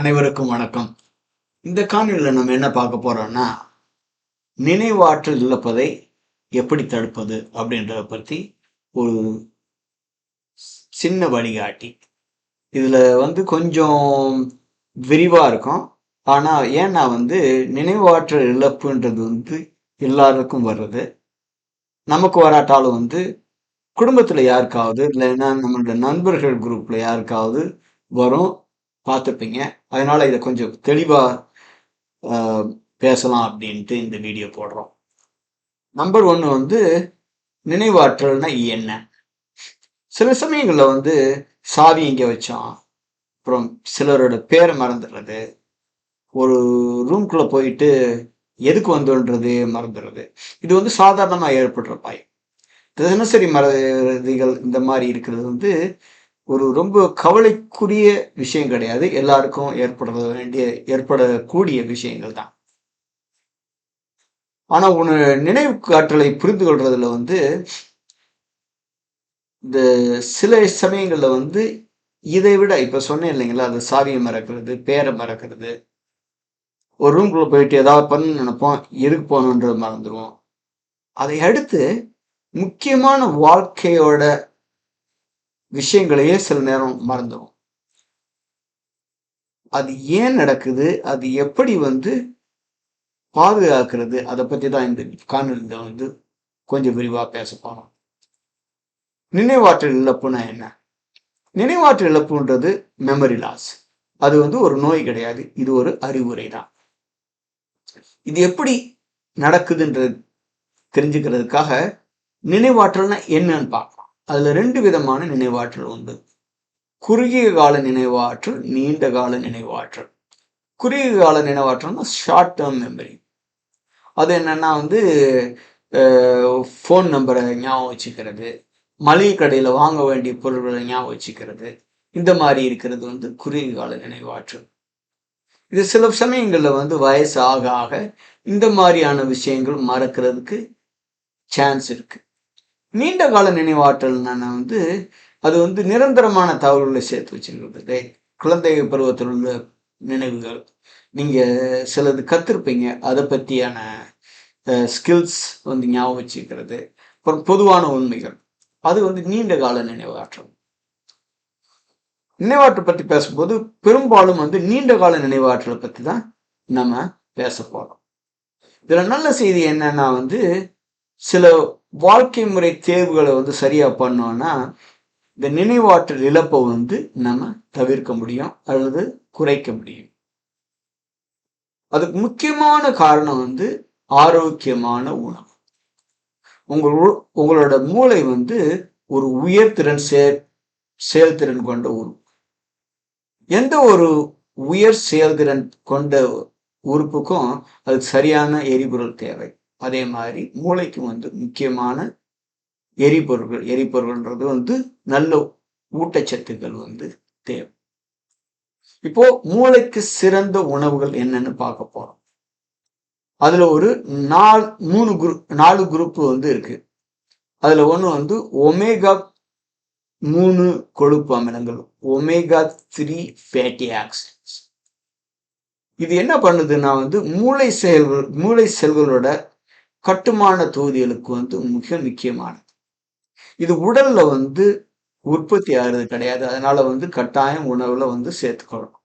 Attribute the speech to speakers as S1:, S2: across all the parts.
S1: அனைவருக்கும் வணக்கம். இந்த காணொலியில் நம்ம என்ன பார்க்க போறோம்னா நினைவாற்றல் இழப்பதை எப்படி தடுப்பது அப்படின்றத பற்றி ஒரு சின்ன வழிகாட்டி. இதில் வந்து கொஞ்சம் விரிவாக இருக்கும். ஆனால் ஏன்னா வந்து நினைவாற்றல் இழப்புன்றது வந்து எல்லாருக்கும் வர்றது. நமக்கு வராட்டாலும் வந்து குடும்பத்தில் யாருக்காவது இல்லைன்னா நம்மளோட நண்பர்கள் குரூப்பில் யாருக்காவது வரும். பார்த்துருப்பீங்க. அதனால இதை கொஞ்சம் தெளிவா ஆஹ், பேசலாம் அப்படின்ட்டு இந்த வீடியோ போடுறோம். நம்பர் ஒன்று வந்து நினைவாற்றல்னா என்ன? சில சமயங்களில் வந்து சாவி இங்கே வச்சோம் அப்புறம் சிலரோட பேரை மறந்துடுறது. ஒரு ரூம்குள்ளே போயிட்டு எதுக்கு வந்தோன்றது மறந்துடுறது. இது வந்து சாதாரணமாக ஏற்படுற பாயம் தினசரி மறதிகள் இந்த மாதிரி இருக்கிறது வந்து ஒரு ரொம்ப கவலைக்குரிய விஷயம் கிடையாது. எல்லாருக்கும் ஏற்பட வேண்டிய ஏற்படக்கூடிய விஷயங்கள் தான். ஆனா உன நினைவு காற்றலை புரிந்து கொள்றதுல வந்து இந்த சில சமயங்கள்ல வந்து இதை விட இப்ப சொன்னேன் இல்லைங்களா அது சாவியை மறக்கிறது பேரை மறக்கிறது. ஒரு ரூம்குள்ள போயிட்டு ஏதாவது பண்ணு நினைப்போம் எதுக்கு போகணுன்றது மறந்துடுவோம் அதை அடுத்து முக்கியமான வாழ்க்கையோட விஷயங்களையே சில நேரம் மறந்துடும் அது ஏன் நடக்குது? அது எப்படி வந்து பாதுகாக்கிறது? அதை பத்தி தான் இந்த காணொலியில் வந்து கொஞ்சம் விரிவாக பேச போறோம். நினைவாற்றல் இழப்புனா என்ன? நினைவாற்றல் இழப்புன்றது மெமரி லாஸ் அது வந்து ஒரு நோய் கிடையாது. இது ஒரு அறிவுரை தான். இது எப்படி நடக்குதுன்றது தெரிஞ்சுக்கிறதுக்காக நினைவாற்றல்னா என்னன்னு பார்க்கணும். அதுல ரெண்டு விதமான நினைவாற்றல் உண்டு. குறுகிய கால நினைவாற்றல் நீண்ட கால நினைவாற்றல். குறுகிய கால நினைவாற்றல்னா ஷார்ட் டேர்ம் மெமரி அது என்னன்னா வந்து ஃபோன் நம்பரை ஞாபகம் வச்சுக்கிறது மளிகை கடையில் வாங்க வேண்டிய பொருட்களை ஞாபகம் வச்சுக்கிறது இந்த மாதிரி இருக்கிறது வந்து குறுகிய கால நினைவாற்றல். இது சில சமயங்களில் வந்து வயசு ஆக ஆக இந்த மாதிரியான விஷயங்கள் மறக்கிறதுக்கு சான்ஸ் இருக்குது நீண்ட கால நினைவாற்றல்னா வந்து அது வந்து நிரந்தரமான தகவல்களை சேர்த்து வச்சுக்கிறது குழந்தை பருவத்தில் உள்ள நினைவுகள். நீங்கள் சிலது கற்றுருப்பீங்க அதை பற்றியான ஸ்கில்ஸ் வந்து ஞாபகம் வச்சுக்கிறது அப்புறம் பொதுவான உண்மைகள். அது வந்து நீண்ட கால நினைவாற்றல். நினைவாற்றல் பற்றி பேசும்போது பெரும்பாலும் வந்து நீண்ட கால நினைவாற்றலை பற்றி தான் நம்ம பேச போகிறோம் இதில் நல்ல செய்தி என்னன்னா வந்து சில வாழ்க்கை முறை தேர்வுகளை வந்து சரியா பண்ணோம்னா இந்த நினைவாற்றல் இழப்பை வந்து நம்ம தவிர்க்க முடியும் அல்லது குறைக்க முடியும். அதுக்கு முக்கியமான காரணம் வந்து ஆரோக்கியமான உணவு. உங்கள் உ- உங்களோட மூளை வந்து ஒரு உயர்திறன் செயல் செயல்திறன் கொண்ட உறுப்பு. எந்த ஒரு உயர் செயல்திறன் கொண்ட உறுப்புக்கும் அது சரியான எரிபொருள் தேவை. அதே மாதிரி மூளைக்கு வந்து முக்கியமான எரிபொருள்கள் எரிபொருள்ன்றது வந்து நல்ல ஊட்டச்சத்துக்கள் வந்து தேவை. இப்போ மூளைக்கு சிறந்த உணவுகள் என்னன்னு பார்க்க போறோம். அதுல ஒரு நாலு மூணு குரூப் நாலு குரூப் வந்து இருக்கு. அதுல ஒன்று வந்து ஒமேகா மூணு கொழுப்பு அமிலங்கள் ஒமேகா த்ரீ ஃபேட்டி ஆக்சிடன்ஸ் இது என்ன பண்ணுதுன்னா வந்து மூளை செயல்கள் மூளை செல்களோட கட்டுமான தொகுதிகளுக்கு வந்து மிக முக்கியமானது. இது உடல்ல வந்து உற்பத்தி ஆகிறது கிடையாது. அதனால வந்து கட்டாயம் உணவுல வந்து சேர்த்துக்கணும்.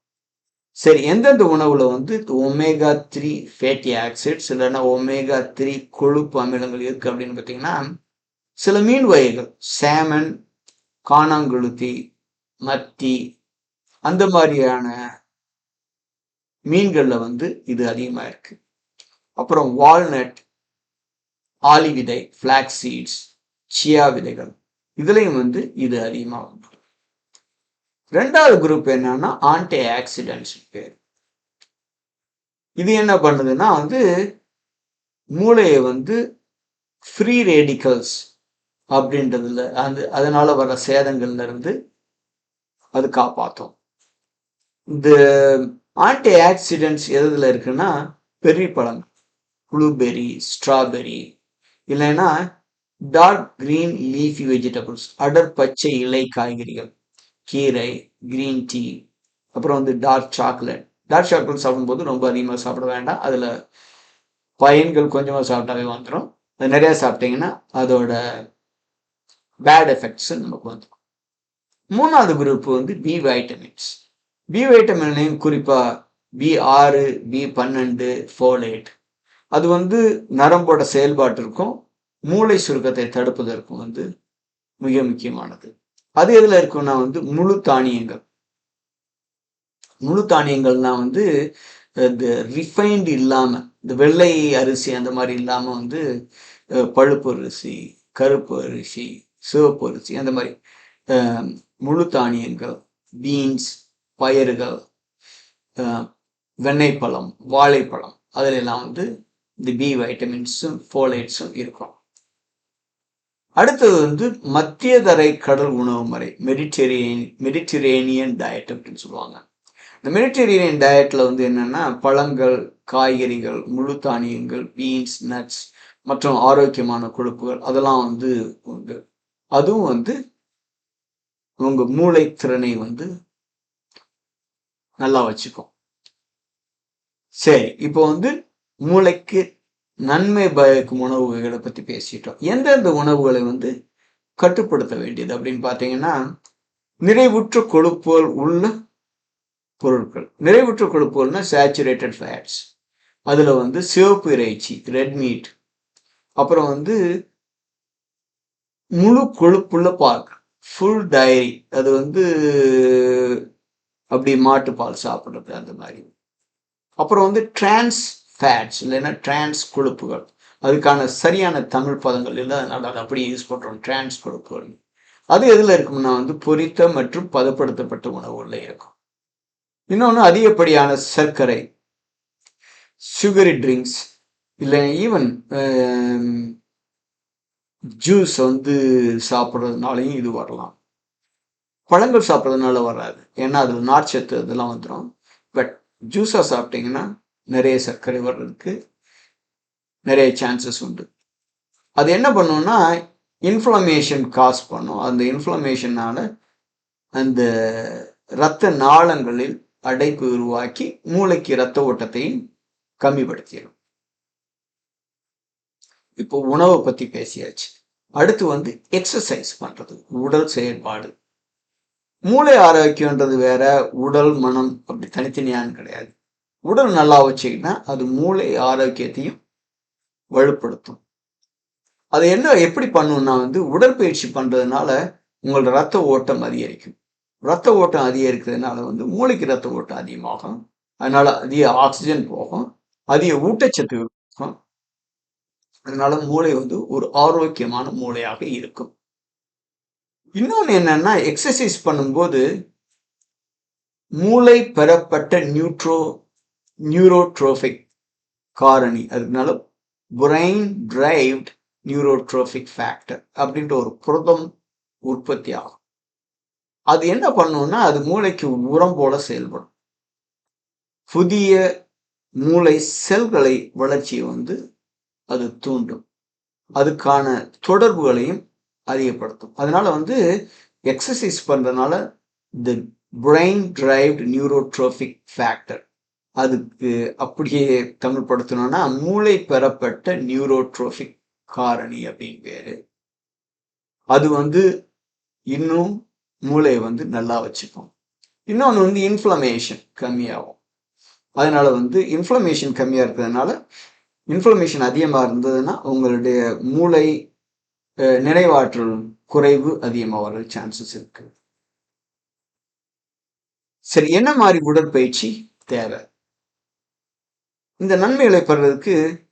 S1: சரி எந்தெந்த உணவுல வந்து ஒமேகா த்ரீ ஃபேட்டி ஆக்சிட்ஸ் இல்லைன்னா ஒமேகா த்ரீ கொழுப்பு அமிலங்கள் இருக்கு அப்படின்னு பார்த்தீங்கன்னா சில மீன் வகைகள் சேமன் காணாங்குளுத்தி மத்தி அந்த மாதிரியான மீன்களில் வந்து இது அதிகமாக இருக்கு. அப்புறம் வால்நட் ஆலி விதை ஃபிளாக் சீட்ஸ் சியா விதைகள். இதுலேயும் வந்து இது அதிகமாக ரெண்டாவது குரூப் என்னன்னா ஆன்டி ஆக்சிடென்ட்ஸ் பேர். இது என்ன பண்ணுதுன்னா வந்து மூளையை வந்து ஃப்ரீ ரேடிக்கல்ஸ் அப்படின்றதுல அந்த அதனால வர சேதங்கள்ல இருந்து அது காப்பாற்றும் இந்த ஆன்டி ஆக்சிடென்ட்ஸ் எதுல இருக்குன்னா பெரிய பழங்கள் ப்ளூபெரி ஸ்ட்ராபெர்ரி இல்லைன்னா டார்க் கிரீன் லீஃபி வெஜிடபிள்ஸ் அடர் பச்சை இலை காய்கறிகள் கீரை கிரீன் டீ அப்புறம் வந்து டார்க் சாக்லேட் டார்க் சாக்லேட் சாப்பிடும்போது ரொம்ப அதிகமாக சாப்பிட வேண்டாம். அதில் பயன்கள் கொஞ்சமாக சாப்பிட்டாவே வந்துடும் அது நிறையா சாப்பிட்டீங்கன்னா அதோட பேட் எஃபெக்ட்ஸ் நமக்கு வந்துடும் மூணாவது குரூப் வந்து பி வைட்டமின்ஸ் பி வைட்டமின் குறிப்பாக பி ஆறு பி பன்னெண்டு ஃபோலேட் அது வந்து நரம்போட செயல்பாட்டிற்கும் மூளை சுருக்கத்தை தடுப்பதற்கும் வந்து மிக முக்கியமானது. அது எதில் இருக்குன்னா வந்து முழு தானியங்கள். முழு தானியங்கள்னா வந்து இந்த ரிஃபைன்டு இல்லாமல் இந்த வெள்ளை அரிசி அந்த மாதிரி இல்லாமல் வந்து பழுப்பு அரிசி கருப்பு அரிசி சிவப்பு அரிசி அந்த மாதிரி முழு தானியங்கள் பீன்ஸ் பயிர்கள் வெண்ணெய்ப்பழம் வாழைப்பழம் அதிலெல்லாம் வந்து இந்த பி வைட்டமின்ஸும் ஃபோலைட்ஸும் இருக்கும். அடுத்தது வந்து மத்திய தரை கடல் உணவு முறை மெடிட்டரேனியன் மெடிட்டரேனியன் டயட் அப்படின்னு சொல்லுவாங்க. இந்த மெடிட்டரேனியன் டயட்டில் வந்து என்னென்னா பழங்கள் காய்கறிகள் முழு தானியங்கள் பீன்ஸ் நட்ஸ் மற்றும் ஆரோக்கியமான கொழுப்புகள் அதெல்லாம் வந்து உண்டு. அதுவும் வந்து உங்கள் மூளைத்திறனை வந்து நல்லா வச்சுக்கும். சரி இப்போ வந்து மூளைக்கு நன்மை பயக்கும் உணவுகளை பற்றி பேசிட்டோம். எந்தெந்த உணவுகளை வந்து கட்டுப்படுத்த வேண்டியது அப்படின்னு பார்த்தீங்கன்னா நிறைவுற்ற கொழுப்புகள் உள்ள பொருட்கள். நிறைவுற்ற கொழுப்புகள்னா சேச்சுரேட்டட் ஃபேட்ஸ் அதில் வந்து சிவப்பு இறைச்சி ரெட் மீட் அப்புறம் வந்து முழு கொழுப்புள்ள பால் ஃபுல் டயரி அது வந்து அப்படி மாட்டுப்பால் சாப்பிட்றது அந்த மாதிரி. அப்புறம் வந்து டிரான்ஸ் ஃபேட்ஸ் இல்லைன்னா டிரான்ஸ் கொழுப்புகள். அதுக்கான சரியான தமிழ் பதங்கள் இல்லை அதனால் அதை அப்படியே யூஸ் பண்ணுறோம் டிரான்ஸ் கொழுப்புகள். அது எதில் இருக்கும்னா வந்து பொரித்த மற்றும் பதப்படுத்தப்பட்ட உணவுகளில் இருக்கும். இன்னொன்று அதிகப்படியான சர்க்கரை சுகரி ட்ரிங்க்ஸ் இல்லை ஈவன் ஜூஸ் வந்து சாப்பிட்றதுனாலையும் இது வரலாம். பழங்கள் சாப்பிட்றதுனால வராது. ஏன்னா அதில் நார்ச்சத்து அதெல்லாம் வந்துடும் பட் ஜூஸாக சாப்பிட்டீங்கன்னா நிறைய சர்க்கரை வர்றதுக்கு நிறைய சான்சஸ் உண்டு. அது என்ன பண்ணுன்னா இன்ஃப்ளமேஷன் காஸ் பண்ணும். அந்த இன்ஃப்ளமேஷனால அந்த இரத்த நாளங்களில் அடைப்பு உருவாக்கி மூளைக்கு இரத்த ஓட்டத்தையும் கம்மிப்படுத்திடும் இப்போ உணவை பற்றி பேசியாச்சு. அடுத்து வந்து எக்ஸசைஸ் பண்ணுறது உடல் செயல்பாடு. மூளை ஆரோக்கியன்றது வேற உடல் மனம் அப்படி தனித்தனியான்னு கிடையாது. உடல் நல்லா வச்சிங்கன்னா அது மூளை ஆரோக்கியத்தையும் வலுப்படுத்தும். அது என்ன எப்படி பண்ணும்னா வந்து உடற்பயிற்சி பண்ணுறதுனால உங்களோட ரத்த ஓட்டம் அதிகரிக்கும். ரத்த ஓட்டம் அதிகரிக்கிறதுனால வந்து மூளைக்கு ரத்த ஓட்டம் அதிகமாகும். அதனால அதிக ஆக்சிஜன் போகும். அதிக ஊட்டச்சத்து இருக்கும் அதனால மூளை வந்து ஒரு ஆரோக்கியமான மூளையாக இருக்கும். இன்னொன்று என்னன்னா எக்ஸசைஸ் பண்ணும்போது மூளை பெறப்பட்ட நியூட்ரோ நியூரோட்ரோஃபிக் காரணி. அதனால பிரெயின் டிரைவ்ட் நியூரோட்ரோஃபிக் ஃபேக்டர் அப்படின்ற ஒரு புரதம் உற்பத்தி ஆகும். அது என்ன பண்ணும்னா அது மூளைக்கு உரம் போல செயல்படும். புதிய மூளை செல்களை வளர்ச்சியை வந்து அது தூண்டும். அதுக்கான தொடர்புகளையும் அதிகப்படுத்தும். அதனால வந்து எக்ஸசைஸ் பண்ணுறதுனால the brain derived neurotrophic factor அதுக்கு அப்படியே தமிழ் படுத்தணும்னா மூளை பெறப்பட்ட நியூரோட்ரோபிக் காரணி அப்படின்னு பேரு. அது வந்து இன்னும் மூளையை வந்து நல்லா வச்சுக்கும். இன்னொன்று வந்து இன்ஃப்ளமேஷன் கம்மியாகும். அதனால வந்து இன்ஃப்ளமேஷன் கம்மியாக இருக்கிறதுனால இன்ஃப்ளமேஷன் அதிகமாக இருந்ததுன்னா உங்களுடைய மூளை நினைவாற்றல் குறைவு அதிகமாக வர சான்சஸ் இருக்கு. சரி என்ன மாதிரி உடற்பயிற்சி தேவை? இந்த நன்மைகளை பெறதுக்கு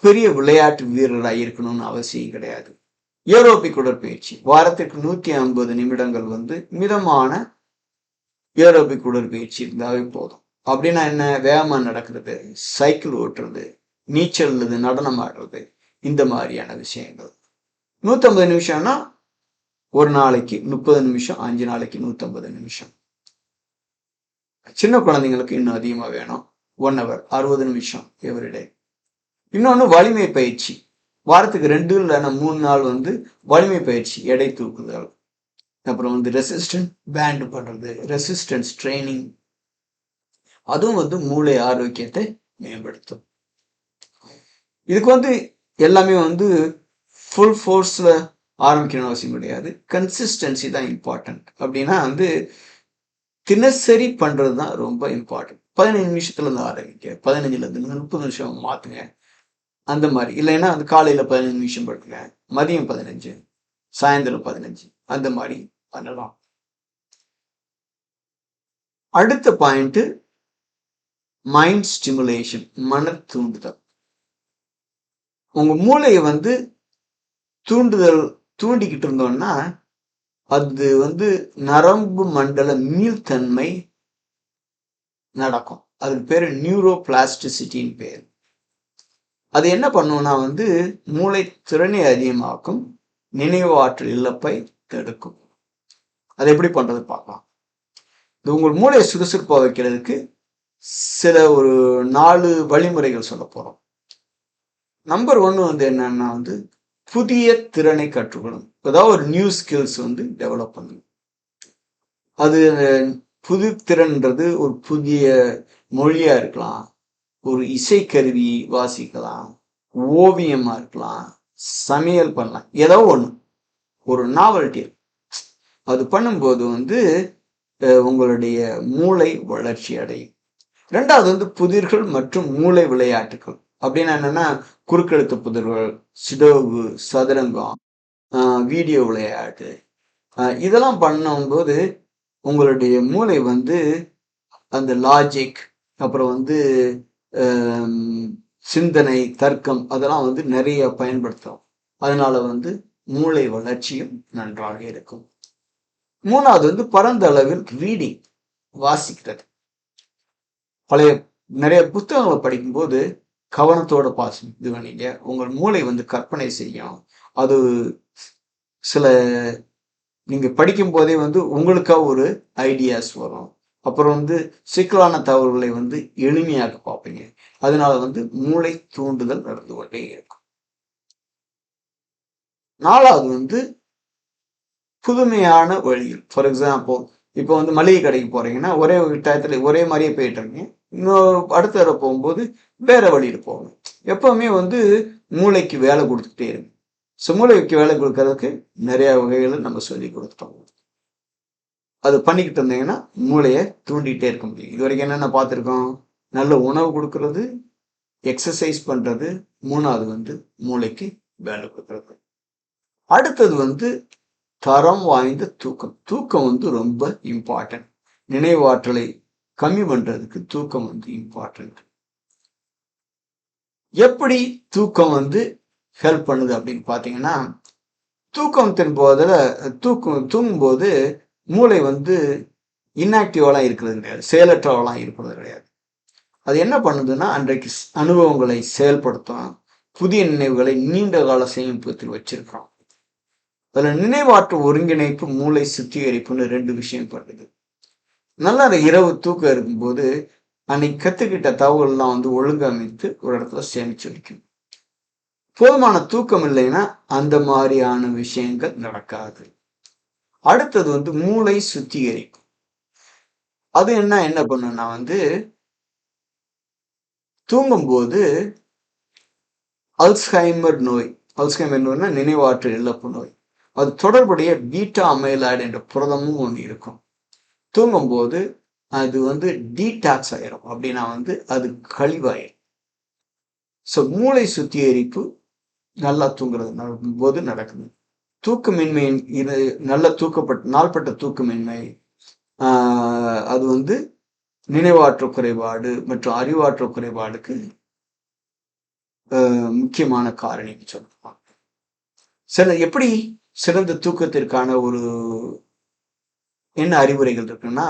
S1: பெரிய விளையாட்டு வீரராக இருக்கணும்னு அவசியம் கிடையாது. ஏரோபிக் உடற்பயிற்சி. வாரத்துக்கு நூற்றி ஐம்பது நிமிடங்கள் வந்து மிதமான ஏரோபிக் உடற்பயிற்சி இருந்தாவே போதும். அப்படின்னா என்ன? வேகமாக நடக்கிறது சைக்கிள் ஓட்டுறது நீச்சல் அல்லது நடனம் ஆடுறது இந்த மாதிரியான விஷயங்கள். நூற்றம்பது நிமிஷம்னா ஒரு நாளைக்கு முப்பது நிமிஷம் அஞ்சு நாளைக்கு நூற்றம்பது நிமிஷம். சின்ன குழந்தைங்களுக்கு இன்னும் அதிகமாக வேணும். ஒன் ஹவர் அறுபது நிமிஷம் எவ்ரிடே இன்னொன்று வலிமை பயிற்சி. வாரத்துக்கு ரெண்டு இல்லைன்னா மூணு நாள் வந்து வலிமை பயிற்சி எடை தூக்குதல். அப்புறம் வந்து ரெசிஸ்டன்ட் பேண்ட் பண்ணுறது ரெசிஸ்டன்ஸ் ட்ரைனிங் அதுவும் வந்து மூளை ஆரோக்கியத்தை மேம்படுத்தும். இதுக்கு வந்து எல்லாமே வந்து ஃபுல் ஃபோர்ஸில் ஆரம்பிக்கணும்னு அவசியம் கிடையாது. கன்சிஸ்டன்சி தான் இம்பார்ட்டன்ட் அப்படின்னா வந்து தினசரி பண்ணுறது தான் ரொம்ப இம்பார்ட்டன்ட் பதினஞ்சு நிமிஷத்துலேருந்து ஆரம்பிங்க. பதினஞ்சுலேருந்து முப்பது நிமிஷம் மாற்றுங்க அந்த மாதிரி. இல்லைன்னா அந்த காலையில் பதினஞ்சு நிமிஷம் படுங்க மதியம் பதினஞ்சு சாயந்தரம் பதினஞ்சு. அந்த மாதிரி பண்ணலாம். அடுத்த பாயிண்ட்டு மைண்ட் ஸ்டிமுலேஷன் மன தூண்டுதல். உங்க மூளையை வந்து தூண்டுதல் தூண்டிக்கிட்டு இருந்தோம்னா அது வந்து நரம்பு மண்டல மீள்தன்மை நடக்கும். அதுக்கு பேர் நியூரோ பிளாஸ்டிசிட்டின்னு பேர். அது என்ன பண்ணும்னா வந்து மூளை திறனை அதிகமாக்கும் நினைவு ஆற்றல் இழப்பை தடுக்கும். அது எப்படி பண்ணுறது பார்க்கலாம். இது உங்கள் மூளையை சுறுசுறுப்பாக வைக்கிறதுக்கு சில ஒரு நாலு வழிமுறைகள் சொல்ல போகிறோம் நம்பர் ஒன்று வந்து என்னன்னா வந்து புதிய திறனை கற்றுக்கணும். ஏதாவது ஒரு நியூ ஸ்கில்ஸ் வந்து டெவலப் பண்ணணும். அது புது திறன்றது ஒரு புதிய மொழியா இருக்கலாம் ஒரு இசைக்கருவி வாசிக்கலாம் ஓவியமா இருக்கலாம் சமையல் பண்ணலாம் ஏதோ ஒன்று ஒரு நாவல்ட்டி அது பண்ணும்போது வந்து உங்களுடைய மூளை வளர்ச்சி அடையும். ரெண்டாவது வந்து புதிர்கள் மற்றும் மூளை விளையாட்டுகள் அப்படின்னா என்னன்னா குறுக்கெழுத்து புதிர்கள் சிடோகு சதுரங்கம் வீடியோ விளையாட்டு. இதெல்லாம் பண்ணும்போது உங்களுடைய மூளை வந்து அந்த லாஜிக் அப்புறம் வந்து சிந்தனை தர்க்கம் அதெல்லாம் வந்து நிறைய பயன்படுத்தும் அதனால வந்து மூளை வளர்ச்சியும் நன்றாக இருக்கும். மூணாவது வந்து பரந்த அளவில் ரீடிங் வாசிக்கிறது. பழைய நிறைய புத்தகங்களை படிக்கும்போது கவனத்தோட பாசி இது பண்ணீங்க உங்கள் மூளை வந்து கற்பனை செய்யும். அது சில நீங்கள் படிக்கும் போதே வந்து உங்களுக்காக ஒரு ஐடியாஸ் வரும். அப்புறம் வந்து சிக்கலான தவறுகளை வந்து எளிமையாக பார்ப்பீங்க. அதனால வந்து மூளை தூண்டுதல் நடந்து கொண்டே இருக்கும். நாலாவது வந்து புதுமையான வழியில் ஃபார் எக்ஸாம்பிள் இப்போ வந்து மளிகை கடைக்கு போறீங்கன்னா ஒரே டயத்தில் ஒரே மாதிரியே போயிட்டு இருக்கீங்க இன்னொரு அடுத்த தடவை போகும்போது வேற வழியில் போகணும். எப்பவுமே வந்து மூளைக்கு வேலை கொடுத்துக்கிட்டே இருக்கு மூளைக்கு வேலை கொடுக்கறதுக்கு நிறைய வகைகளை நம்ம சொல்லி கொடுத்துட்டோம். அது பண்ணிக்கிட்டு இருந்தீங்கன்னா மூளையை தூண்டிகிட்டே இருக்க முடியும். இது வரைக்கும் என்னென்ன பார்த்துருக்கோம்? நல்ல உணவு கொடுக்கறது எக்ஸசைஸ் பண்ணுறது மூணாவது வந்து மூளைக்கு வேலை கொடுக்கறது. அடுத்தது வந்து தரம் வாய்ந்த தூக்கம். தூக்கம் வந்து ரொம்ப இம்பார்ட்டன்ட் நினைவாற்றலை கம்மி பண்ணுறதுக்கு தூக்கம் வந்து இம்பார்ட்டன்ட் எப்படி தூக்கம் வந்து ஹெல்ப் பண்ணுது அப்படின்னு பார்த்தீங்கன்னா தூக்கத்தின் போதில் தூக்கம் தூங்கும்போது மூளை வந்து இன்ஆக்டிவாலாம் இருக்கிறது கிடையாது. செயலற்றவெல்லாம் இருக்கிறது கிடையாது. அது என்ன பண்ணுதுன்னா அன்றைக்கு அனுபவங்களை செயல்படுத்தும் புதிய நினைவுகளை நீண்ட கால சேமிப்பத்தில் வச்சிருக்கிறோம். அதில் நினைவாற்று ஒருங்கிணைப்பு மூளை சுத்திகரிப்புன்னு ரெண்டு விஷயம் பண்ணுது நல்லா அந்த இரவு தூக்கம் இருக்கும்போது அன்னைக்கு கற்றுக்கிட்ட தகவல்லாம் வந்து ஒழுங்கமைத்து ஒரு இடத்துல சேமிச்சு வைக்கும். போதுமான தூக்கம் இல்லைன்னா அந்த மாதிரியான விஷயங்கள் நடக்காது. அடுத்தது வந்து மூளை சுத்திகரிக்கும். அது என்ன என்ன பண்ணுன்னா வந்து தூங்கும்போது அல்ஸ்ஹைமர் நோய் அல்ஸ்ஹைமர் நோய்னா நினைவாற்றல் இழப்பு நோய். அது தொடர்புடைய பீட்டா அமைலாய்டு என்ற புரதமும் ஒன்று இருக்கும். தூங்கும்போது அது வந்து டீடாக்ஸ் ஆயிரும். அப்படின்னா வந்து அது கழிவாயிரும். ஸோ மூளை சுத்திகரிப்பு நல்லா தூங்குறது போது நடக்குது. தூக்கமின்மையின் இது நல்ல தூக்கப்பட்ட நாள்பட்ட தூக்கமின்மை அது வந்து நினைவாற்றல் குறைபாடு மற்றும் அறிவாற்றல் குறைபாடுக்கு முக்கியமான காரணின்னு சொல்லலாம் சில எப்படி சிறந்த தூக்கத்திற்கான ஒரு என்ன அறிவுரைகள் இருக்குன்னா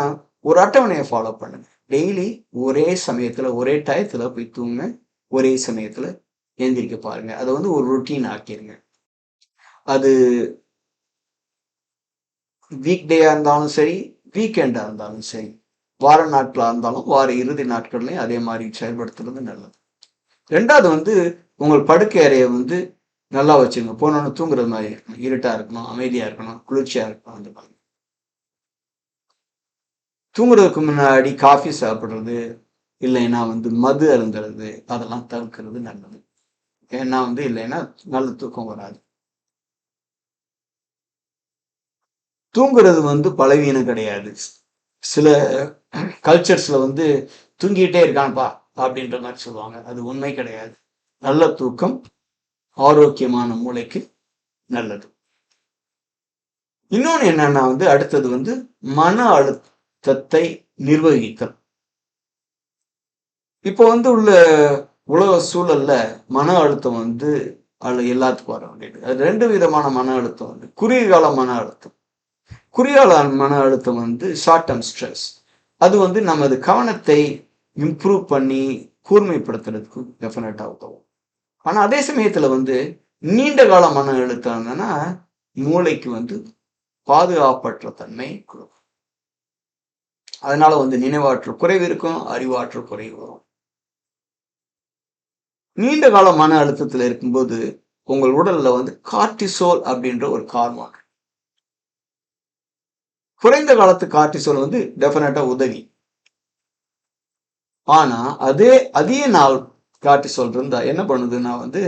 S1: ஒரு அட்டவணையை ஃபாலோ பண்ணுங்க. டெய்லி ஒரே சமயத்துல ஒரே டயத்துல போய் தூங்க ஒரே சமயத்துல எழுந்திரிக்க பாருங்க. அதை வந்து ஒரு ரொட்டீன் ஆக்கிடுங்க அது வீக் டேயா இருந்தாலும் சரி வீக்கெண்டா இருந்தாலும் சரி வார நாட்களாக இருந்தாலும் வார இறுதி நாட்கள்லையும் அதே மாதிரி செயல்படுத்துறது நல்லது. ரெண்டாவது வந்து உங்கள் படுக்கை அறையை வந்து நல்லா வச்சுருங்க போனோன்னு தூங்குறது மாதிரி இருக்கணும். இருட்டா இருக்கணும் அமைதியா இருக்கணும் குளிர்ச்சியா இருக்கணும் அந்த மாதிரி. தூங்குறதுக்கு முன்னாடி காஃபி சாப்பிட்றது இல்லைன்னா வந்து மது அருந்துறது அதெல்லாம் தவிர்க்கிறது நல்லது. ஏன்னா வந்து இல்லைன்னா நல்ல தூக்கம் வராது. தூங்குறது வந்து பலவீனம் கிடையாது. சில கல்ச்சர்ஸ்ல வந்து தூங்கிட்டே இருக்கான்ப்பா அப்படின்ற மாதிரி சொல்லுவாங்க. அது உண்மை கிடையாது. நல்ல தூக்கம் ஆரோக்கியமான மூளைக்கு நல்லது. இன்னொன்று என்னன்னா வந்து அடுத்தது வந்து மன அழுத்தத்தை நிர்வகித்தல். இப்போ வந்து உள்ள உலக சூழல்ல மன அழுத்தம் வந்து அது எல்லாத்துக்கும் வர வேண்டியது அது ரெண்டு விதமான மன அழுத்தம் வந்து குறுகிய கால மன அழுத்தம். குறுகிய கால மன அழுத்தம் வந்து ஷார்ட் டேர்ம் ஸ்ட்ரெஸ் அது வந்து நமது கவனத்தை இம்ப்ரூவ் பண்ணி கூர்மைப்படுத்துறதுக்கு டெஃபினட்டாக உதவும். ஆனால் அதே சமயத்தில் வந்து நீண்ட கால மன அழுத்தம் என்னன்னா மூளைக்கு வந்து பாதுகாப்பற்ற தன்மை கொடுக்கும். அதனால வந்து நினைவாற்றல் குறைவு இருக்கும் அறிவாற்றல் குறைவு வரும். நீண்ட கால மன அழுத்தத்தில் இருக்கும்போது உங்கள் உடல்ல வந்து கார்டிசோல் அப்படின்ற ஒரு ஹார்மோன் குறைந்த காலத்து கார்டிசோல் வந்து டெஃபினட்டா உதவி. ஆனா அதே அதே நாள் கார்டிசோல் இருந்தா என்ன பண்ணுதுன்னா வந்து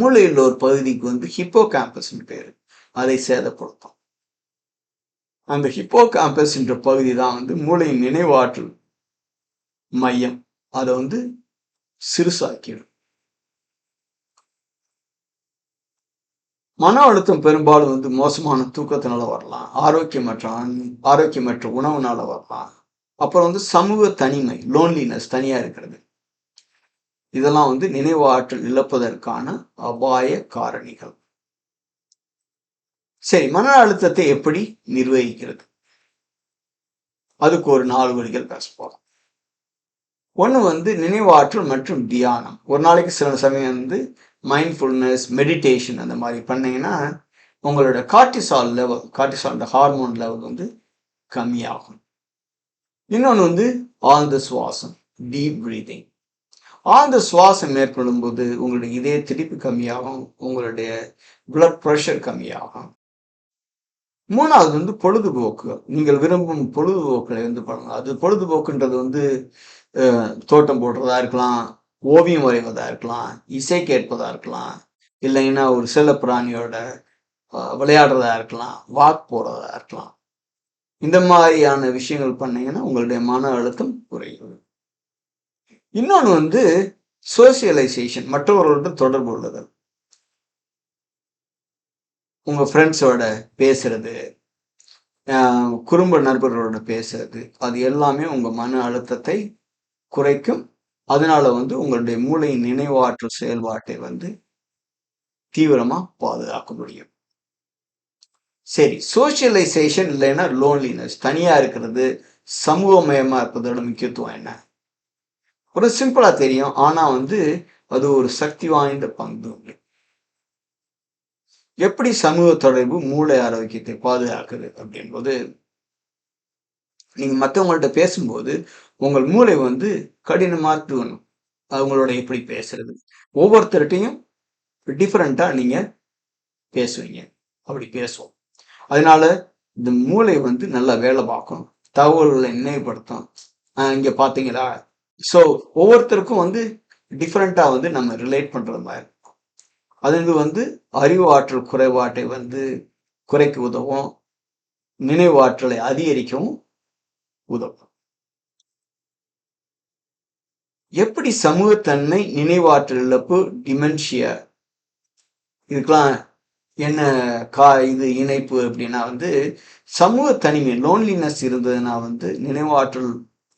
S1: மூளையில் ஒரு பகுதிக்கு வந்து ஹிப்போ கேம்பஸ்ன்னு பேரு. அதை சேதப்படுத்தும். அந்த ஹிப்போ கேம்பஸ்ன்ற பகுதி தான் வந்து மூளையின் நினைவாற்றல் மையம். அதை வந்து சிறுசாக்கிடும். மன அழுத்தம் பெரும்பாலும் வந்து மோசமான தூக்கத்தினால வரலாம். ஆரோக்கியமற்ற ஆரோக்கியமற்ற உணவுனால வரலாம். அப்புறம் வந்து சமூக தனிமை லோன்லினஸ் தனியா இருக்கிறது. இதெல்லாம் வந்து நினைவாற்றல் இழப்பதற்கான அபாய காரணிகள். சரி மன அழுத்தத்தை எப்படி நிர்வகிக்கிறது? அதுக்கு ஒரு நாலு வழிகள் பேச போறோம். ஒன்று வந்து நினைவாற்றல் மற்றும் தியானம். ஒரு நாளைக்கு சில சமயம் வந்து மைண்ட்ஃபுல்னஸ் மெடிடேஷன் அந்த மாதிரி பண்ணிங்கன்னா உங்களோட cortisol level cortisol hormone level வந்து கம்மியாகும். இன்னொன்று வந்து ஆழ்ந்த சுவாசம் டீப் ப்ரீதிங் ஆழ்ந்த சுவாசம் மேற்கொள்ளும் போது உங்களுடைய இதய திடிப்பு கம்மியாகும் உங்களுடைய பிளட் ப்ரெஷர் கம்மியாகும். மூணாவது வந்து பொழுதுபோக்கு. நீங்கள் விரும்பும் பொழுதுபோக்கில் வந்து பண்ணுங்க அது பொழுதுபோக்குன்றது வந்து தோட்டம் போடுறதா இருக்கலாம் ஓவியம் வரைவதா இருக்கலாம் இசை கேட்பதா இருக்கலாம் இல்லைன்னா ஒரு சில பிராணியோட விளையாடுறதா இருக்கலாம் வாக் போடுறதா இருக்கலாம். இந்த மாதிரியான விஷயங்கள் பண்ணீங்கன்னா உங்களுடைய மன அழுத்தம் குறையும். இன்னொன்று வந்து சோசியலைசேஷன் மற்றவர்களுடன் தொடர்பு உள்ளது உங்க ஃப்ரெண்ட்ஸோட பேசுறது குடும்ப நண்பர்களோட பேசுறது அது எல்லாமே உங்க மன அழுத்தத்தை குறைக்கும். அதனால வந்து உங்களுடைய மூளையின் நினைவாற்றல் செயல்பாட்டை வந்து தீவிரமா பாதுகாக்க முடியும். சரி சோசியலைசேஷன் இல்லைன்னா லோன்லினஸ் தனியா இருக்கிறது சமூகமயமா இருப்பதோட முக்கியத்துவம் என்ன? ஒரு சிம்பிளா தெரியும். ஆனா வந்து அது ஒரு சக்தி வாய்ந்த பங்கு எப்படி சமூக தொடர்பு மூளை ஆரோக்கியத்தை பாதுகாக்குது அப்படின்போது நீங்க மற்றவங்கள்ட்ட பேசும்போது உங்கள் மூளை வந்து கடினமாக தூணும். அவங்களோட எப்படி பேசுறது? ஒவ்வொருத்தர்கிட்டையும் டிஃப்ரெண்ட்டாக நீங்கள் பேசுவீங்க. அப்படி பேசுவோம். அதனால இந்த மூளை வந்து நல்லா வேலை பார்க்கும். தகவல்களை நினைவுபடுத்தும். இங்கே பார்த்தீங்களா? ஸோ ஒவ்வொருத்தருக்கும் வந்து டிஃப்ரெண்ட்டாக வந்து நம்ம ரிலேட் பண்ணுற மாதிரி இருக்கும். அது வந்து அறிவாற்றல் குறைபாட்டை வந்து குறைக்க உதவும். நினைவாற்றலை அதிகரிக்கவும் உதவும். எப்படி சமூகத்தன்மை நினைவாற்றல் இழப்பு டிமென்ஷியா இதுக்கெல்லாம் என்ன கா இது இணைப்பு அப்படின்னா வந்து சமூக தனிமை லோன்லினஸ் இருந்ததுன்னா வந்து நினைவாற்றல்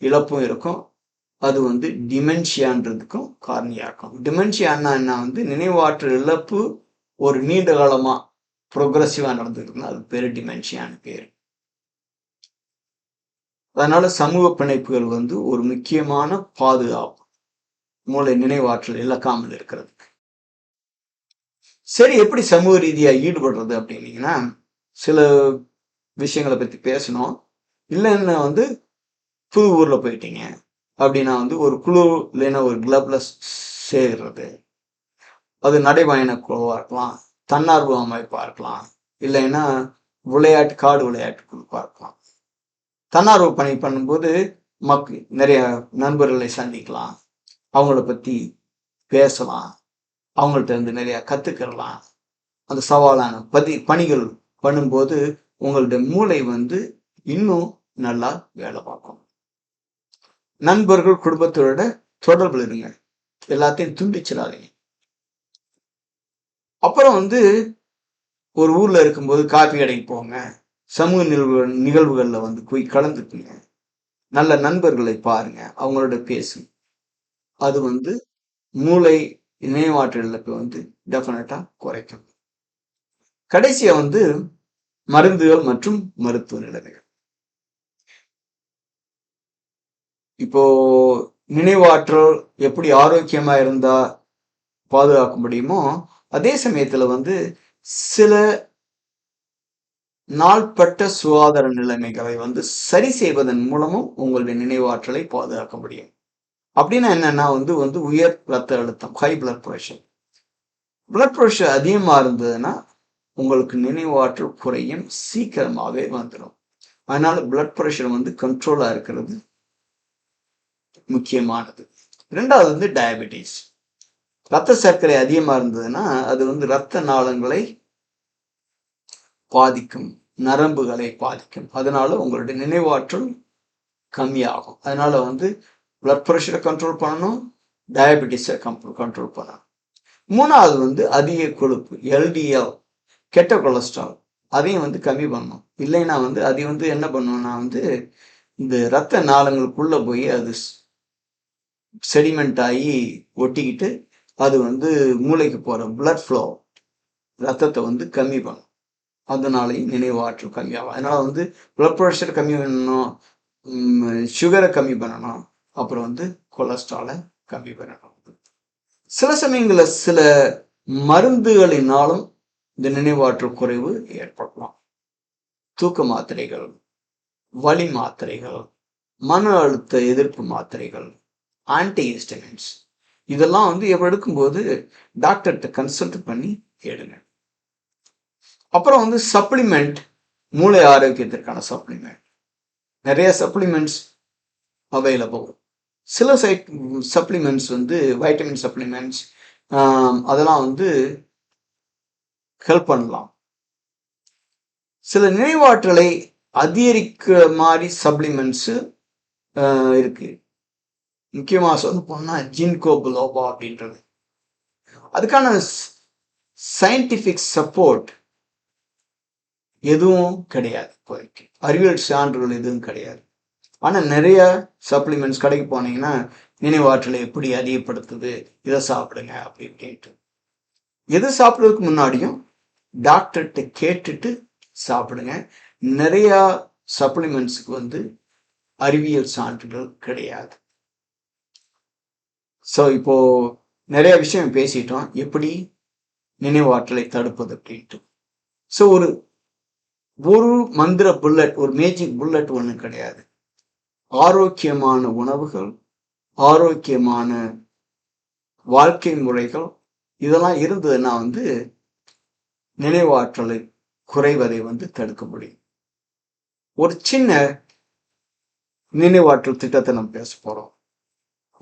S1: இழப்பும் இருக்கும். அது வந்து டிமென்ஷியான்றதுக்கும் காரணியாக்கும் டிமென்ஷியான்னா என்ன வந்து நினைவாற்றல் இழப்பு ஒரு நீண்ட காலமா ப்ரோக்ரஸிவாக நடந்துருக்குன்னா அது பேர் டிமென்ஷியான்னு பேர். அதனால சமூக பிணைப்புகள் வந்து ஒரு முக்கியமான பாதுகாப்பு. மூளை நினைவாற்றல் இழக்காமல் இருக்கிறது. சரி எப்படி சமூக ரீதியா ஈடுபடுறது அப்படின்னீங்கன்னா சில விஷயங்களை பத்தி பேசணும். இல்லைன்னா வந்து புது ஊர்ல போயிட்டீங்க அப்படின்னா வந்து ஒரு குழு இல்லைன்னா ஒரு கிளப்ல சேர்றது. அது நடைபயண குழுவா இருக்கலாம் தன்னார்வ அமைப்பா இருக்கலாம் இல்லைன்னா விளையாட்டு காடு விளையாட்டு குழுப்பா இருக்கலாம். தன்னார்வ பணி பண்ணும்போது மக் நிறைய நண்பர்களை சந்திக்கலாம். அவங்கள பற்றி பேசலாம். அவங்கள்ட்ட இருந்து நிறைய கற்றுக்கிடலாம் அந்த சவாலான பதி பணிகள் பண்ணும்போது உங்களுடைய மூளை வந்து இன்னும் நல்லா வேலை பார்க்கும். நண்பர்கள் குடும்பத்தோட தொடர்பில் இருங்க. எல்லாத்தையும் துண்டிச்சிடாதீங்க. அப்புறம் வந்து ஒரு ஊர்ல இருக்கும்போது காப்பி கடைக்கு போங்க. சமூக நிகழ்வு நிகழ்வுகளில் வந்து போய் கலந்துக்குங்க. நல்ல நண்பர்களை பாருங்க. அவங்களோட பேசுங்க. அது வந்து மூளை நினைவாற்றல் இழப்பை வந்து டெஃபினட்டா குறைக்கும். கடைசியா வந்து மருந்துகள் மற்றும் மருத்துவ நிலைமைகள். இப்போ நினைவாற்றல் எப்படி ஆரோக்கியமா இருந்தா பாதுகாக்க முடியுமோ அதே சமயத்துல வந்து சில நாள்பட்ட சுகாதார நிலைமைகளை வந்து சரி செய்வதன் மூலமும் உங்களுடைய நினைவாற்றலை பாதுகாக்க முடியும். அப்படின்னா என்னன்னா வந்து வந்து உயர் ரத்த அழுத்தம் high blood pressure blood pressure அதிகமாக இருந்ததுன்னா உங்களுக்கு நினைவாற்றல் குறையும் சீக்கிரமாகவே வந்துடும் அதனால பிளட் ப்ரெஷர் வந்து கண்ட்ரோலாக இருக்கிறது முக்கியமானது. ரெண்டாவது வந்து டயபெட்டிஸ் ரத்த சர்க்கரை அதிகமாக இருந்ததுன்னா அது வந்து ரத்த நாளங்களை பாதிக்கும் நரம்புகளை பாதிக்கும். அதனால உங்களுடைய நினைவாற்றல் கம்மியாகும். அதனால வந்து பிளட் ப்ரெஷரை கண்ட்ரோல் பண்ணணும் டயபெட்டிஸை கண்ட்ரோல் பண்ணணும். மூணாவது வந்து அதிக கொழுப்பு எல்டிஎல் கெட்ட கொலஸ்ட்ரால். அதையும் வந்து கம்மி பண்ணணும். இல்லைன்னா வந்து அதை வந்து என்ன பண்ணுவோம்னா வந்து இந்த ரத்த நாளங்களுக்குள்ளே போய் அது செடிமெண்ட் ஆகி ஒட்டிக்கிட்டு அது வந்து மூளைக்கு போகிற பிளட் ஃப்ளோ ரத்தத்தை வந்து கம்மி பண்ணும். அதனாலையும் நினைவாற்றல் கம்மியாகும். அதனால வந்து பிளட் ப்ரெஷர் கம்மி பண்ணணும் சுகரை கம்மி பண்ணணும். அப்புறம் வந்து கொலஸ்ட்ராலை கம்மி பண்ணணும். சில சமயங்களில் சில மருந்துகளினாலும் இந்த நினைவாற்றல் குறைவு ஏற்படலாம். தூக்க மாத்திரைகள் வலி மாத்திரைகள் மன அழுத்த எதிர்ப்பு மாத்திரைகள் ஆன்டிஹிஸ்டமின்ஸ் இதெல்லாம் வந்து எப்போ எடுக்கும்போது டாக்டர்கிட்ட கன்சல்ட் பண்ணி எடுங்க அப்புறம் வந்து சப்ளிமெண்ட் மூளை ஆரோக்கியத்திற்கான சப்ளிமெண்ட் நிறைய சப்ளிமெண்ட்ஸ் அவைலபிள் சில சைட் சப்ளிமெண்ட்ஸ் வந்து வைட்டமின் சப்ளிமெண்ட்ஸ் அதெல்லாம் வந்து ஹெல்ப் பண்ணலாம். சில நினைவாற்றலை அதிகரிக்கிற மாதிரி சப்ளிமெண்ட்ஸு இருக்கு. முக்கியமாக சொல்ல போனால் ஜின்கோ குலோபா அப்படின்றது. அதுக்கான சயின்டிஃபிக் சப்போர்ட் எதுவும் கிடையாது இப்போதைக்கு. அறிவியல் சான்றுகள் எதுவும் கிடையாது. ஆனால் நிறைய சப்ளிமெண்ட்ஸ் கடைக்கு போனீங்கன்னா நினைவாற்றலை எப்படி அதிகப்படுத்துது இதை சாப்பிடுங்க அப்படி எது சாப்பிட்றதுக்கு முன்னாடியும் டாக்டர்கிட்ட கேட்டுட்டு சாப்பிடுங்க. நிறையா சப்ளிமெண்ட்ஸுக்கு வந்து அறிவியல் சான்றுகள் கிடையாது. ஸோ இப்போ நிறைய விஷயம் பேசிட்டோம். எப்படி நினைவாற்றலை தடுப்பது அப்படின்ட்டு. ஸோ ஒரு ஒரு மந்திர புல்லட் ஒரு மேஜிக் புல்லட் ஒன்றும் கிடையாது. ஆரோக்கியமான உணவுகள் ஆரோக்கியமான வாழ்க்கை முறைகள் இதெல்லாம் இருந்ததுன்னா வந்து நினைவாற்றலை குறைவதை வந்து தடுக்க முடியும். ஒரு சின்ன நினைவாற்றல் திட்டத்தை நம்ம பேச போறோம்.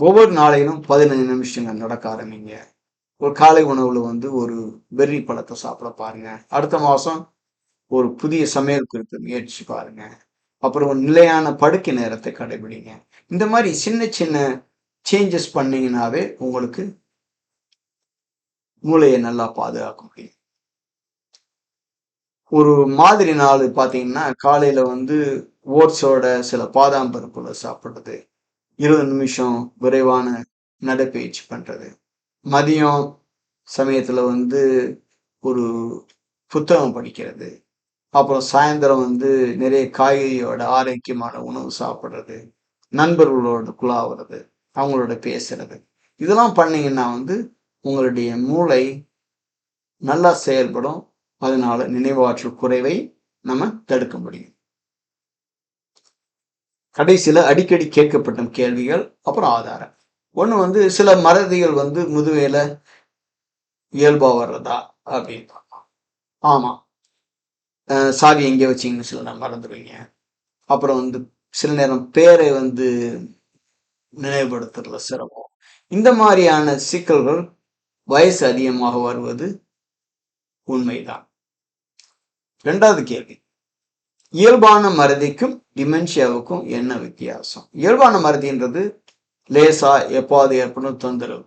S1: ஒவ்வொரு நாளையிலும் பதினஞ்சு நிமிஷங்கள் நடக்க ஆரம்பிங்க. ஒரு காலை உணவுல வந்து ஒரு வெறி பழத்தை சாப்பிட பாருங்க. அடுத்த மாதம் ஒரு புதிய சமையல் குறிப்பு முயற்சி பாருங்க. அப்புறம் நிலையான படுக்கை நேரத்தை கடைபிடிங்க. இந்த மாதிரி சின்ன சின்ன சேஞ்சஸ் பண்ணீங்கன்னாவே உங்களுக்கு மூளையை நல்லா பாதுகாக்க முடியும் ஒரு மாதிரி நாள் பார்த்தீங்கன்னா காலையில வந்து ஓட்ஸோட சில பாதாம் பருப்புல சாப்பிட்றது. இருபது நிமிஷம் விரைவான நடைப்பயிற்சி பண்றது. மதியம் சமயத்துல வந்து ஒரு புத்தகம் படிக்கிறது. அப்புறம் சாயந்தரம் வந்து நிறைய காய்கறியோட ஆரோக்கியமான உணவு சாப்பிட்றது நண்பர்களோட குழாவுறது அவங்களோட பேசுறது. இதெல்லாம் பண்ணீங்கன்னா வந்து உங்களுடைய மூளை நல்லா செயல்படும். அதனால நினைவாற்றல் குறைவை நம்ம தடுக்க முடியும். கடைசியில் அடிக்கடி கேட்கப்பட்ட கேள்விகள் அப்புறம் ஆதாரம். ஒன்று வந்து சில மறதிகள் வந்து முதுவையில் இயல்பாக வர்றதா அப்படின்னு ஆமாம் சாவி எங்கே வச்சீங்கன்னு சில நேரம் மறந்துடுவீங்க அப்புறம் வந்து சில நேரம் பேரை வந்து நினைவுபடுத்துறதுல சிரமம். இந்த மாதிரியான சிக்கல்கள் வயசு அதிகமாக வருவது உண்மைதான். ரெண்டாவது கேள்வி. இயல்பான மறதிக்கும் டிமென்ஷியாவுக்கும் என்ன வித்தியாசம்? இயல்பான மறதின்றது லேசா எப்பாவது ஏற்படும் தொந்தரவு.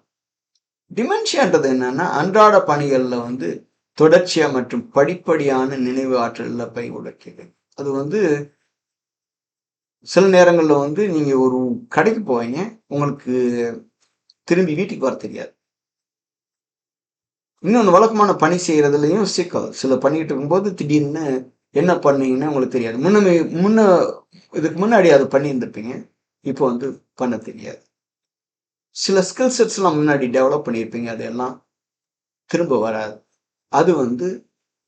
S1: டிமென்ஷியான்றது என்னன்னா அன்றாட பணிகளில் வந்து தொடர்ச்சியா மற்றும் படிப்படியான நினைவு ஆற்றல்ல பை உடைக்குது. அது வந்து சில நேரங்களில் வந்து நீங்கள் ஒரு கடைக்கு போவீங்க உங்களுக்கு திரும்பி வீட்டுக்கு வர தெரியாது. இன்னொன்று வழக்கமான பணி செய்கிறதுலையும் சிக்கல். சில பண்ணிக்கிட்டு இருக்கும்போது திடீர்னு என்ன பண்ணீங்கன்னு உங்களுக்கு தெரியாது. முன்ன முன்ன இதுக்கு முன்னாடி அது பண்ணியிருந்திருப்பீங்க இப்போ வந்து பண்ண தெரியாது. சில ஸ்கில் செட்ஸ்லாம் முன்னாடி டெவலப் பண்ணியிருப்பீங்க அதெல்லாம் திரும்ப வராது. அது வந்து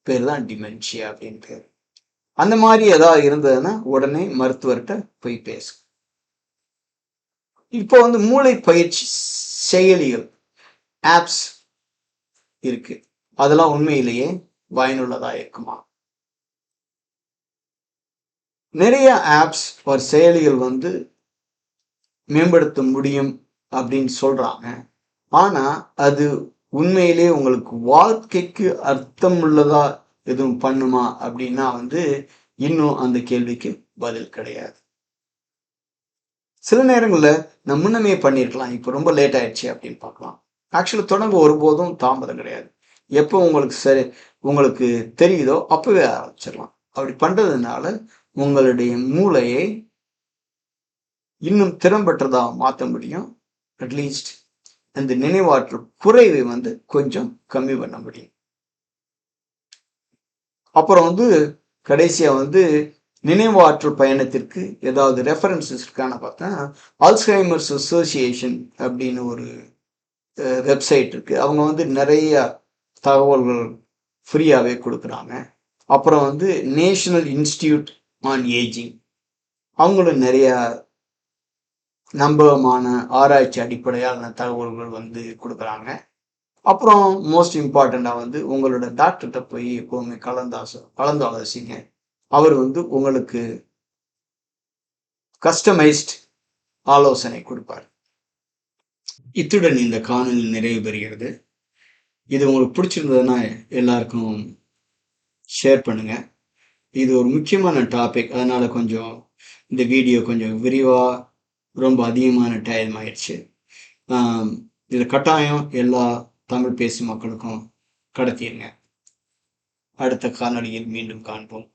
S1: பேர் தான் டிமென்ஷியா அப்படின்னு பேர். அந்த மாதிரி ஏதாவது இருந்ததுன்னா உடனே மருத்துவர்கிட்ட போய் பேசும் இப்போ வந்து மூளை பயிற்சி செயலிகள் ஆப்ஸ் இருக்கு. அதெல்லாம் உண்மையிலேயே பயனுள்ளதா இருக்குமா? நிறைய ஆப்ஸ் ஒரு செயலிகள் வந்து மேம்படுத்த முடியும் அப்படின்னு சொல்றாங்க. ஆனா அது உண்மையிலே உங்களுக்கு வாழ்க்கைக்கு அர்த்தம் உள்ளதா எதுவும் பண்ணுமா அப்படின்னா வந்து இன்னும் அந்த கேள்விக்கு பதில் கிடையாது. சில நேரங்களில் நம்ம முன்னமே பண்ணியிருக்கலாம் இப்போ ரொம்ப லேட் ஆயிடுச்சு அப்படின்னு பார்க்கலாம். ஆக்சுவலி தொடங்க ஒருபோதும் தாமதம் கிடையாது. எப்போ உங்களுக்கு சரி உங்களுக்கு தெரியுதோ அப்பவே ஆரம்பிச்சிடலாம். அப்படி பண்ணுறதுனால உங்களுடைய மூளையை இன்னும் திறம்பற்றதாக மாற்ற முடியும். அட்லீஸ்ட் அந்த நினைவாற்றல் குறைவை வந்து கொஞ்சம் கம்மி பண்ண முடியும். அப்புறம் வந்து கடைசியா வந்து நினைவாற்றல் பயணத்திற்கு ஏதாவது ரெஃபரன்சஸ் இருக்கான்னு பார்த்தா ஆல்ஸ்ஹைமர்ஸ் அசோசியேஷன் அப்படின்னு ஒரு வெப்சைட் இருக்கு. அவங்க வந்து நிறைய தகவல்கள் ஃப்ரீயாகவே கொடுக்குறாங்க. அப்புறம் வந்து நேஷனல் இன்ஸ்டியூட் ஆன் ஏஜிங் அவங்களும் நிறையா நம்பகமான ஆராய்ச்சி அடிப்படையான தகவல்கள் வந்து கொடுக்குறாங்க. அப்புறம் மோஸ்ட் இம்பார்ட்டண்ட்டாக வந்து உங்களோட டாக்டர்கிட்ட போய் எப்போவுமே கலந்தாச கலந்து ஆலோசிங்க. அவர் வந்து உங்களுக்கு கஸ்டமைஸ்ட் ஆலோசனை கொடுப்பார். இத்துடன் இந்த காணொலி நிறைவு பெறுகிறது. இது உங்களுக்கு பிடிச்சிருந்ததுன்னா எல்லாருக்கும் ஷேர் பண்ணுங்க. இது ஒரு முக்கியமான டாபிக் அதனால கொஞ்சம் இந்த வீடியோ கொஞ்சம் விரிவாக ரொம்ப அதிகமான டைம் ஆயிடுச்சு. இது கட்டாயம் எல்லா தமிழ் பேசும் மக்களுக்கும் கடத்திடுங்க. அடுத்த காணொலியில் மீண்டும் காண்போம்.